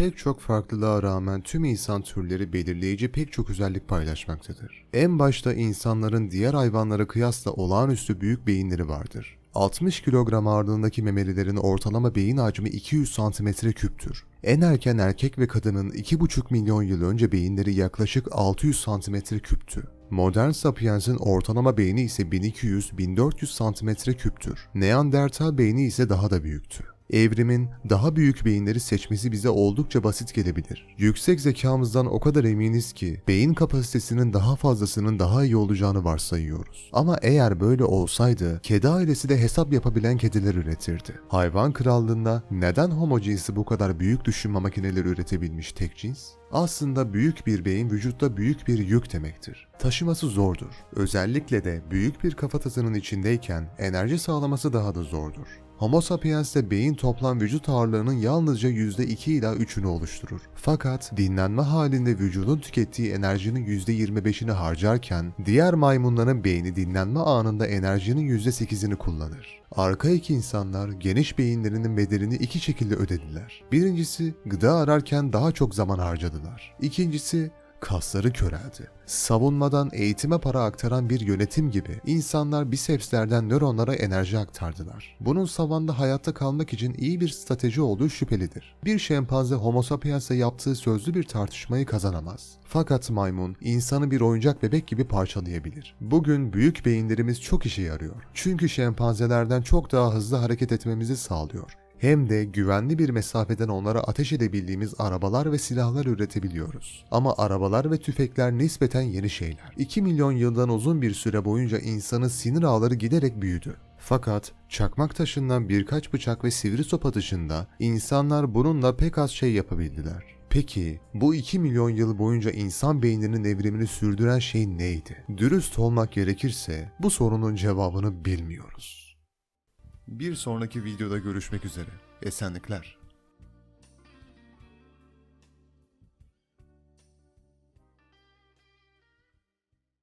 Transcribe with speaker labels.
Speaker 1: Pek çok farklılığa rağmen tüm insan türleri belirleyici pek çok özellik paylaşmaktadır. En başta insanların diğer hayvanlara kıyasla olağanüstü büyük beyinleri vardır. 60 kilogram ağırlığındaki memelilerin ortalama beyin hacmi 200 santimetre küptür. En erken erkek ve kadının 2,5 milyon yıl önce beyinleri yaklaşık 600 santimetre küptü. Modern Sapiens'in ortalama beyni ise 1200-1400 santimetre küptür. Neandertal beyni ise daha da büyüktü. Evrimin daha büyük beyinleri seçmesi bize oldukça basit gelebilir. Yüksek zekamızdan o kadar eminiz ki beyin kapasitesinin daha fazlasının daha iyi olacağını varsayıyoruz. Ama eğer böyle olsaydı kedi ailesi de hesap yapabilen kediler üretirdi. Hayvan krallığında neden homo cinsi bu kadar büyük düşünme makineleri üretebilmiş tek cins? Aslında büyük bir beyin vücutta büyük bir yük demektir. Taşıması zordur. Özellikle de büyük bir kafatasının içindeyken enerji sağlaması daha da zordur. Homo sapiens'te beyin toplam vücut ağırlığının yalnızca %2 ila 3'ünü oluşturur. Fakat dinlenme halinde vücudun tükettiği enerjinin %25'ini harcarken diğer maymunların beyni dinlenme anında enerjinin %8'ini kullanır. Arkaik insanlar geniş beyinlerinin bedelini iki şekilde ödediler. Birincisi gıda ararken daha çok zaman harcadılar. İkincisi kasları köreldi. Savunmadan eğitime para aktaran bir yönetim gibi insanlar bisepslerden nöronlara enerji aktardılar. Bunun savanda hayatta kalmak için iyi bir strateji olduğu şüphelidir. Bir şempanze homo sapiens'e yaptığı sözlü bir tartışmayı kazanamaz. Fakat maymun insanı bir oyuncak bebek gibi parçalayabilir. Bugün büyük beyinlerimiz çok işe yarıyor. Çünkü şempanzelerden çok daha hızlı hareket etmemizi sağlıyor hem de güvenli bir mesafeden onlara ateş edebildiğimiz arabalar ve silahlar üretebiliyoruz. Ama arabalar ve tüfekler nispeten yeni şeyler. 2 milyon yıldan uzun bir süre boyunca insanın sinir ağları giderek büyüdü. Fakat çakmak taşından birkaç bıçak ve sivri sopa dışında insanlar bununla pek az şey yapabildiler. Peki bu 2 milyon yıl boyunca insan beyninin evrimini sürdüren şey neydi? Dürüst olmak gerekirse bu sorunun cevabını bilmiyoruz. Bir sonraki videoda görüşmek üzere. Esenlikler.